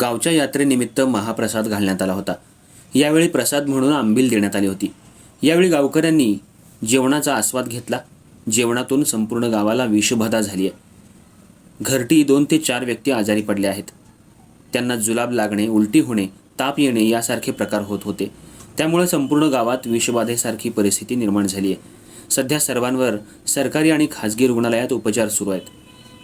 गावच्या यात्रेनिमित्त महाप्रसाद घालण्यात आला होता. यावेळी प्रसाद म्हणून आंबील देण्यात आली होती. यावेळी गावकऱ्यांनी जेवणाचा आस्वाद घेतला. जेवणातून संपूर्ण गावाला विषबाधा झाली आहे. घरटी दोन ते चार व्यक्ती आजारी पडल्या आहेत. त्यांना जुलाब लागणे उलटी होणे ताप येणे यासारखे प्रकार होत होते. त्यामुळे संपूर्ण गावात विषबाधेसारखी परिस्थिती निर्माण झाली आहे. सध्या सर्वांवर सरकारी आणि खाजगी रुग्णालयात उपचार सुरू आहेत.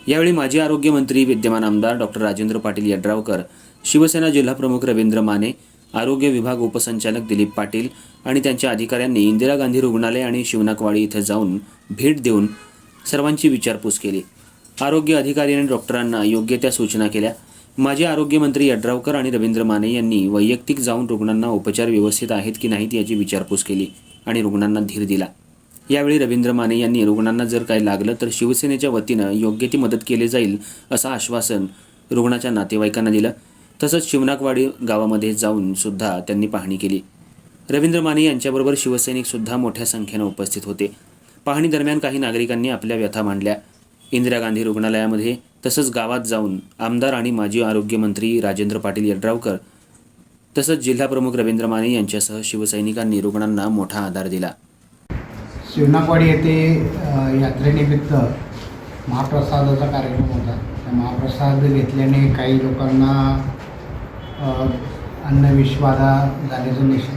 यावेळी माजी आरोग्यमंत्री विद्यमान आमदार डॉक्टर राजेंद्र पाटील यड्रावकर शिवसेना जिल्हाप्रमुख रवींद्र माने आरोग्य विभाग उपसंचालक दिलीप पाटील आणि त्यांच्या अधिकाऱ्यांनी इंदिरा गांधी रुग्णालय आणि शिवनाकवाडी इथं जाऊन भेट देऊन सर्वांची विचारपूस केली. आरोग्य अधिकारी आणि डॉक्टरांना योग्य त्या सूचना केल्या. माजी आरोग्यमंत्री यड्रावकर आणि रवींद्र माने यांनी वैयक्तिक जाऊन रुग्णांना उपचार व्यवस्थित आहेत की नाहीत याची विचारपूस केली आणि रुग्णांना धीर दिला. यावेळी रवींद्र माने यांनी रुग्णांना जर काही लागलं तर शिवसेनेच्या वतीनं योग्य ती मदत केली जाईल असं आश्वासन रुग्णाच्या नातेवाईकांना दिलं. तसंच शिवनाकवाडी गावामध्ये जाऊन सुद्धा त्यांनी पाहणी केली. रवींद्र माने यांच्याबरोबर शिवसैनिक सुद्धा मोठ्या संख्येनं उपस्थित होते. पाहणी दरम्यान काही नागरिकांनी आपल्या व्यथा मांडल्या. इंदिरा गांधी रुग्णालयामध्ये तसंच गावात जाऊन आमदार आणि माजी आरोग्यमंत्री राजेंद्र पाटील यड्रावकर तसंच जिल्हाप्रमुख रवींद्र माने यांच्यासह शिवसैनिकांनी रुग्णांना मोठा आधार दिला. शिवनाकवाडी येथे यात्रेनिमित्त महाप्रसादाचा कार्यक्रम होता. त्या महाप्रसाद घेतल्याने काही लोकांना अन्नविश्वादा झाल्याचं निश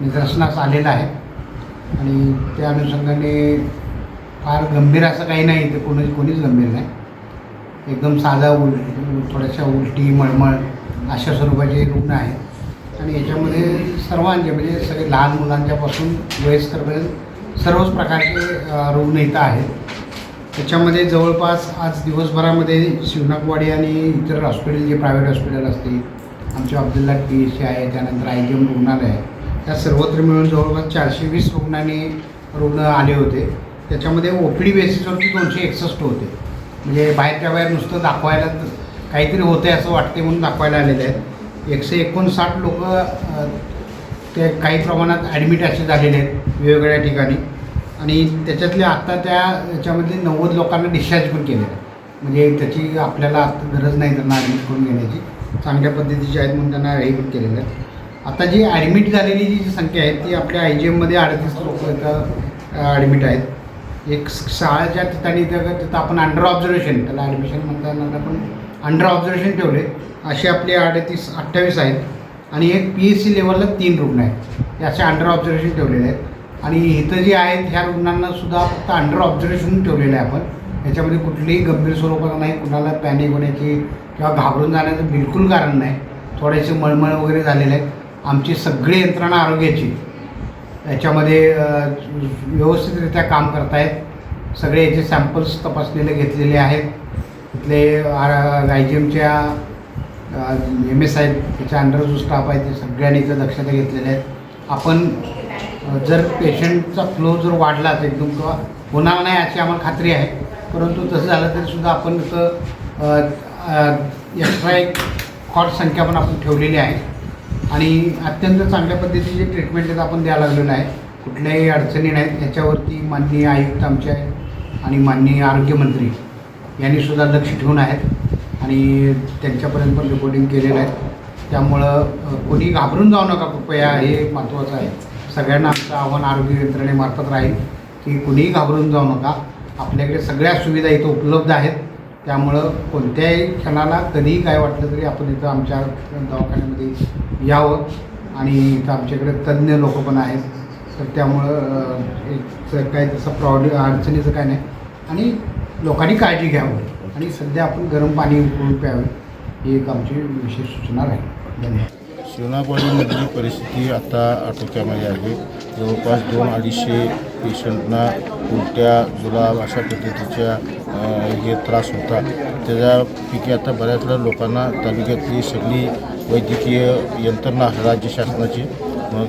निदर्शनास आलेलं आहे. आणि त्या अनुषंगाने फार गंभीर असं काही नाही. ते कोणी कोणीच गंभीर नाही. एकदम साधा उल थोड्याशा उलटी मळमळ अशा स्वरूपाचे रुग्ण आहेत. आणि याच्यामध्ये सर्वांचे म्हणजे सगळे लहान मुलांच्यापासून वयस्करपर्यंत सर्वच प्रकारचे रुग्ण इथं आहेत. त्याच्यामध्ये जवळपास आज दिवसभरामध्ये शिवनाकवाडी आणि इतर हॉस्पिटल जे प्रायव्हेट हॉस्पिटल असतील आमचे अब्दुल्ला टी एस सी आहे त्यानंतर आय जी एम रुग्णालय आहे त्या सर्वत्र मिळून जवळपास चारशे वीस रुग्णांनी रुग्ण आले होते. त्याच्यामध्ये ओ पी डी बेसिसवरती दोनशे एकसष्ट होते. म्हणजे बाहेरच्या बाहेर नुसतं दाखवायला काहीतरी होतं आहे असं वाटते म्हणून दाखवायला आलेले आहेत. एकशे एकोणसाठ लोक ते काही प्रमाणात ॲडमिट असे झालेले आहेत वेगवेगळ्या ठिकाणी. आणि त्याच्यातले आत्ता त्या याच्यामध्ये नव्वद लोकांना डिस्चार्ज पण केलेलं आहे म्हणजे त्याची आपल्याला आत्ता गरज नाही त्यांना ॲडमिट करून घेण्याची. चांगल्या पद्धतीची आहेत म्हणून त्यांना हे पण केलेलं आहे आता जी ॲडमिट झालेली जी संख्या आहे ती आपल्या आय जी एममध्ये अडतीस लोक इथं ॲडमिट आहेत. एक शाळेच्या ठिकाणी तर तिथं आपण अंडर ऑब्झर्वेशन त्याला ॲडमिशन म्हणता येणार पण अंडर ऑब्झर्वेशन ठेवले. असे आपले अडतीस अठ्ठावीस आहेत. आणि एक पी एच सी लेवलला तीन रुग्ण आहेत. हे असे अंडर ऑब्झर्वेशन ठेवलेले आहेत. आणि इथं जे आहेत ह्या रुग्णांना सुद्धा फक्त अंडर ऑब्झर्वेशन ठेवलेलं आहे आपण. याच्यामध्ये कुठलीही गंभीर स्वरूपाचं नाही कुणाला पॅनिक होण्याची किंवा घाबरून जाण्याचं बिलकुल कारण नाही. थोडेसे मळमळ वगैरे झालेले आहेत. आमची सगळी यंत्रणा आरोग्याची. याच्यामध्ये व्यवस्थितरित्या काम करतायत. सगळे याचे सॅम्पल्स तपासलेले घेतलेले आहेत. तिथले आय जी एमच्या एम एस आहेत त्याच्या अंडर जो स्टाफ आहे ते सगळ्यांनी इथं दक्षता घेतलेल्या आहेत. आपण जर पेशंटचा फ्लो जर वाढलाच एकदम किंवा होणार नाही याची आम्हाला खात्री आहे. परंतु तसं झालं तरीसुद्धा आपण तसं एक्स्ट्रा एक कॉट संख्या पण आपण ठेवलेली आहे. आणि अत्यंत चांगल्या पद्धतीची ट्रीटमेंट आपण द्यायला लागलेलं आहे. कुठल्याही अडचणी नाहीत. याच्यावरती माननीय आयुक्त आमचे आहेत आणि माननीय आरोग्यमंत्री यांनीसुद्धा लक्ष ठेवून आहेत. आणि त्यांच्यापर्यंत पण रिपोर्टिंग केलेलं आहे. त्यामुळं कोणी घाबरून जाऊ नका कृपया हे महत्त्वाचं आहे. सगळ्यांना आमचं आव्हान आरोग्य यंत्रणेमार्फत राहील की कुणीही घाबरून जाऊ नका. आपल्याकडे सगळ्या सुविधा इथं उपलब्ध आहेत. त्यामुळं कोणत्याही क्षणाला कधीही काय वाटलं तरी आपण इथं आमच्या दवाखान्यामध्ये यावं. आणि इथं आमच्याकडे तज्ज्ञ लोक पण आहेत. तर त्यामुळं एक काही तसं प्रॉब्लेम अडचणीचं काय नाही. आणि लोकांनी काळजी घ्यावं. आणि सध्या आपण गरम पाणी उकळून प्यावे ही एक आमची विशेष सूचना राहील. धन्यवाद. शिवनागवाडीमधली परिस्थिती आता आटोक्यामध्ये आहे. जवळपास दोन अडीचशे पेशंटना उलट्या जुलाब अशा पद्धतीच्या हे त्रास होता. त्याच्यापैकी आता बऱ्याचदा लोकांना तालुक्यातली सगळी वैद्यकीय यंत्रणा राज्य शासनाची. मग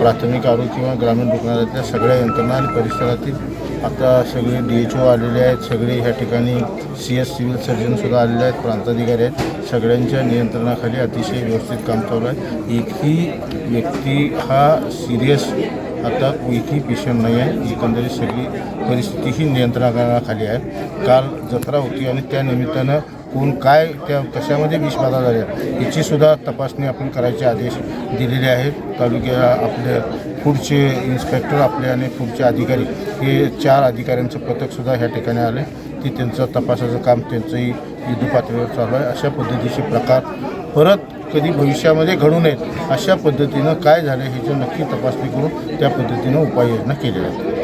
प्राथमिक आरोग्य किंवा ग्रामीण रुग्णालयातल्या सगळ्या यंत्रणा आणि परिसरातील आता सगळे डी एच ओ आलेले आहेत. सगळे ह्या ठिकाणी सी एस सिव्हिल सर्जनसुद्धा आलेले आहेत. प्रांताधिकारी आहेत. सगळ्यांच्या नियंत्रणाखाली अतिशय व्यवस्थित काम चालू आहे. एकही व्यक्ती हा सिरियस आता एकही पेशंट नाही आहे. एकंदरीत सगळी परिस्थिती ही नियंत्रणाखाली आहे. काल जत्रा होती आणि त्या निमित्तानं कोण काय त्या कशामध्ये विषबाधा झाल्या याची सुद्धा तपासणी आपण करायचे आदेश दिलेले आहेत. तालुक्या आपले पुढचे इन्स्पेक्टर आपले आणि पुढचे अधिकारी हे चार अधिकाऱ्यांचं पथकसुद्धा ह्या ठिकाणी आले. की त्यांचं तपासाचं काम त्यांचंही युद्धपातळीवर चालू आहे. अशा पद्धतीचे प्रकार परत कधी भविष्यामध्ये घडू नयेत अशा पद्धतीनं काय झालं ह्याची नक्की तपासणी करून त्या पद्धतीनं उपाययोजना केल्या जातात